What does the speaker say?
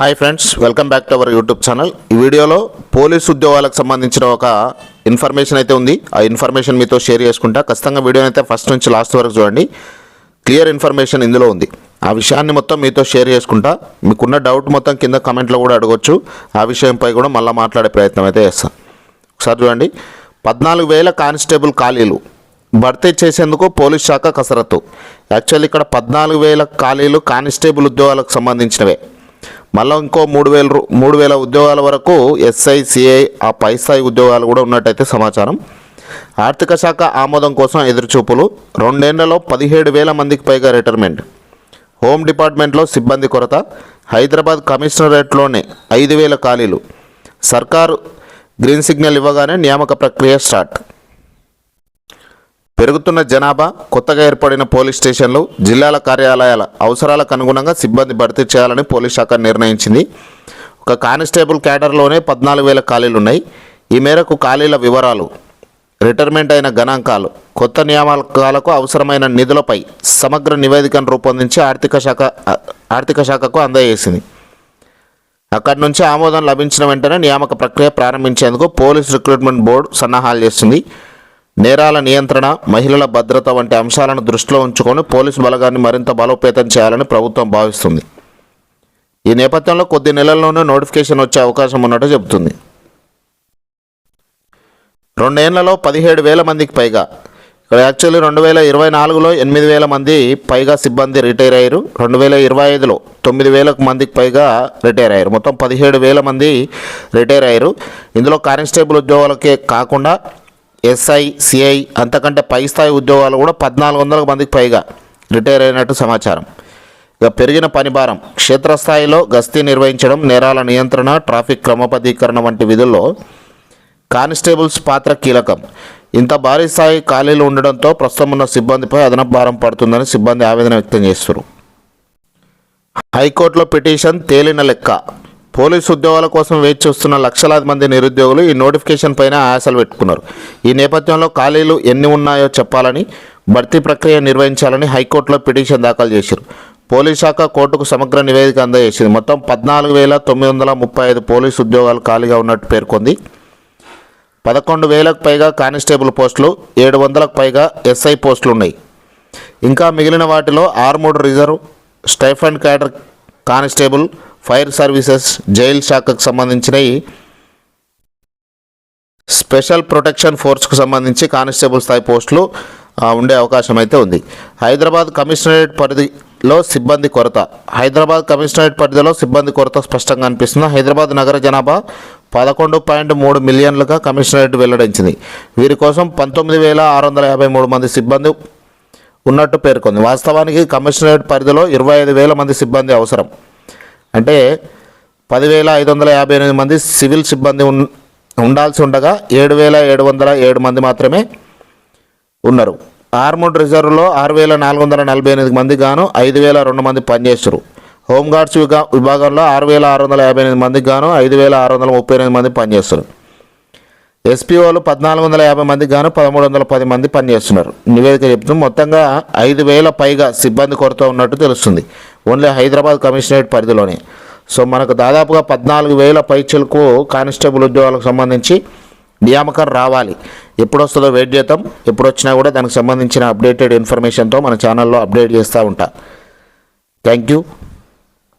Hi friends welcome back to our YouTube channel ఈ వీడియోలో police ఉద్యోగాలకు సంబంధించిన ఒక ఇన్ఫర్మేషన్ అయితే ఉంది. ఆ ఇన్ఫర్మేషన్ మీతో షేర్ చేసుకుంటా. ఖచ్చితంగా వీడియోని అయితే ఫస్ట్ నుంచి లాస్ట్ వరకు చూడండి. క్లియర్ ఇన్ఫర్మేషన్ ఇందులో ఉంది. ఆ విషయాన్ని మొత్తం మీతో షేర్ చేసుకుంటా. మీకున్న డౌట్ మొత్తం కింద కమెంట్లో కూడా అడగొచ్చు. ఆ విషయంపై కూడా మళ్ళీ మాట్లాడే ప్రయత్నం అయితే చేస్తాను ఒకసారి చూడండి. పద్నాలుగు వేల కానిస్టేబుల్ ఖాళీలు భర్తీ చేసేందుకు పోలీస్ శాఖ కసరత్తు. యాక్చువల్లీ ఇక్కడ పద్నాలుగు వేల ఖాళీలు కానిస్టేబుల్ ఉద్యోగాలకు సంబంధించినవే. మళ్ళీ ఇంకో మూడు వేల మూడు వేల ఉద్యోగాల వరకు ఎస్ఐ సిఐ ఆ పై స్థాయి ఉద్యోగాలు కూడా ఉన్నట్టయితే సమాచారం. ఆర్థిక శాఖ ఆమోదం కోసం ఎదురుచూపులు. రెండేళ్ళలో పదిహేడు వేల మందికి పైగా రిటైర్మెంట్. హోమ్ డిపార్ట్మెంట్లో సిబ్బంది కొరత. హైదరాబాద్ కమిషనరేట్లోనే ఐదు వేల ఖాళీలు. సర్కారు గ్రీన్ సిగ్నల్ ఇవ్వగానే నియామక ప్రక్రియ స్టార్ట్. పెరుగుతున్న జనాభా కొత్తగా ఏర్పడిన పోలీస్ స్టేషన్లు జిల్లాల కార్యాలయాల అవసరాలకు అనుగుణంగా సిబ్బంది భర్తీ చేయాలని పోలీస్ శాఖ నిర్ణయించింది. ఒక కానిస్టేబుల్ క్యాడర్లోనే పద్నాలుగు వేల ఖాళీలు ఉన్నాయి. ఈ మేరకు ఖాళీల వివరాలు రిటైర్మెంట్ అయిన గణాంకాలు కొత్త నియామకాలకు అవసరమైన నిధులపై సమగ్ర నివేదికను రూపొందించి ఆర్థిక శాఖ ఆర్థిక శాఖకు అందజేసింది. అక్కడి నుంచి ఆమోదం లభించిన వెంటనే నియామక ప్రక్రియ ప్రారంభించేందుకు పోలీస్ రిక్రూట్మెంట్ బోర్డు సన్నాహాలు చేస్తుంది. నేరాల నియంత్రణ మహిళల భద్రత వంటి అంశాలను దృష్టిలో ఉంచుకొని పోలీసు బలగాన్ని మరింత బలోపేతం చేయాలని ప్రభుత్వం భావిస్తుంది. ఈ నేపథ్యంలో కొద్ది నెలల్లోనే నోటిఫికేషన్ వచ్చే అవకాశం ఉన్నట్టు చెబుతుంది. రెండేళ్ళలో పదిహేడు వేల మందికి పైగా ఇక్కడ యాక్చువల్లీ రెండు వేల ఇరవై నాలుగులో ఎనిమిది వేల మంది పైగా సిబ్బంది రిటైర్ అయ్యారు. రెండు వేల ఇరవై ఐదులో తొమ్మిది వేల మందికి పైగా రిటైర్ అయ్యారు. మొత్తం పదిహేడు వేల మంది రిటైర్ అయ్యారు. ఇందులో కానిస్టేబుల్ ఉద్యోగాలకే కాకుండా ఎస్ఐ సిఐ అంతకంటే పై స్థాయి ఉద్యోగాలు కూడా పద్నాలుగు వందల మందికి పైగా రిటైర్ అయినట్టు సమాచారం. ఇక పెరిగిన పనిభారం క్షేత్రస్థాయిలో గస్తీ నిర్వహించడం నేరాల నియంత్రణ ట్రాఫిక్ క్రమబద్ధీకరణ వంటి విధుల్లో కానిస్టేబుల్స్ పాత్ర కీలకం. ఇంత భారీ స్థాయి ఖాళీలు ఉండడంతో ప్రస్తుతం ఉన్న సిబ్బందిపై అదనపు భారం పడుతుందని సిబ్బంది ఆవేదన వ్యక్తం చేస్తున్నారు. హైకోర్టులో పిటిషన్ తేలిన లెక్క. పోలీసు ఉద్యోగాల కోసం వేచి చూస్తున్న లక్షలాది మంది నిరుద్యోగులు ఈ నోటిఫికేషన్ పైన ఆశలు పెట్టుకున్నారు. ఈ నేపథ్యంలో ఖాళీలు ఎన్ని ఉన్నాయో చెప్పాలని భర్తీ ప్రక్రియ నిర్వహించాలని హైకోర్టులో పిటిషన్ దాఖలు చేశారు. పోలీస్ శాఖ కోర్టుకు సమగ్ర నివేదిక అందజేసింది. మొత్తం పద్నాలుగు వేల తొమ్మిది వందల ముప్పై ఐదు పోలీసు ఉద్యోగాలు ఖాళీగా ఉన్నట్టు పేర్కొంది. పదకొండు వేలకు పైగా కానిస్టేబుల్ పోస్టులు ఏడు వందలకు పైగా ఎస్ఐ పోస్టులు ఉన్నాయి ఇంకా మిగిలిన వాటిలో armed reserve stipend cadre constable fire services jail శాఖకు సంబంధించినవి స్పెషల్ ప్రొటెక్షన్ ఫోర్స్కు సంబంధించి కానిస్టేబుల్ స్థాయి పోస్టులు ఉండే అవకాశం అయితే ఉంది. హైదరాబాద్ కమిషనరేట్ పరిధిలో సిబ్బంది కొరత. హైదరాబాద్ కమిషనరేట్ పరిధిలో సిబ్బంది కొరత స్పష్టంగా అనిపిస్తుంది. హైదరాబాద్ నగర జనాభా పదకొండు పాయింట్ మూడు మిలియన్లుగా కమిషనరేట్ వెల్లడించింది. వీరి కోసం పంతొమ్మిది వేల ఆరు వందల యాభై మూడు మంది సిబ్బంది ఉన్నట్టు పేర్కొంది. వాస్తవానికి కమిషనరేట్ పరిధిలో ఇరవై ఐదు వేల మంది సిబ్బంది అవసరం. అంటే పదివేల ఐదు వందల యాభై ఎనిమిది మంది సివిల్ సిబ్బంది ఉండాల్సి ఉండగా ఏడు వేల ఏడు వందల ఏడు మంది మాత్రమే ఉన్నారు. ఆర్మూడ్ రిజర్వ్లో ఆరు వేల నాలుగు వందల నలభై ఎనిమిది మంది గాను ఐదు వేల రెండు మంది పనిచేస్తారు. హోంగార్డ్స్ విగా విభాగంలో ఆరు వేల ఆరు వందల యాభై ఎనిమిది మందికి గాను ఐదు వేల ఆరు వందల ముప్పై ఎనిమిది మంది పనిచేస్తారు. ఎస్పీఓలు పద్నాలుగు వందల యాభై మందికి గాను పదమూడు వందల పది మంది పనిచేస్తున్నారు. నివేదిక చెప్తూ మొత్తంగా ఐదు వేల పైగా సిబ్బంది కొరత ఉన్నట్టు తెలుస్తుంది. ఓన్లీ హైదరాబాద్ కమిషనరేట్ పరిధిలోనే. సో మనకు దాదాపుగా పద్నాలుగు వేల పైచలకు కానిస్టేబుల్ ఉద్యోగాలకు సంబంధించి నియామకం రావాలి. ఎప్పుడు వస్తుందో వెయిట్ చేద్దాం. ఎప్పుడు వచ్చినా కూడా దానికి సంబంధించిన అప్డేటెడ్ ఇన్ఫర్మేషన్తో మన ఛానల్లో అప్డేట్ చేస్తూ ఉంటా. Thank you.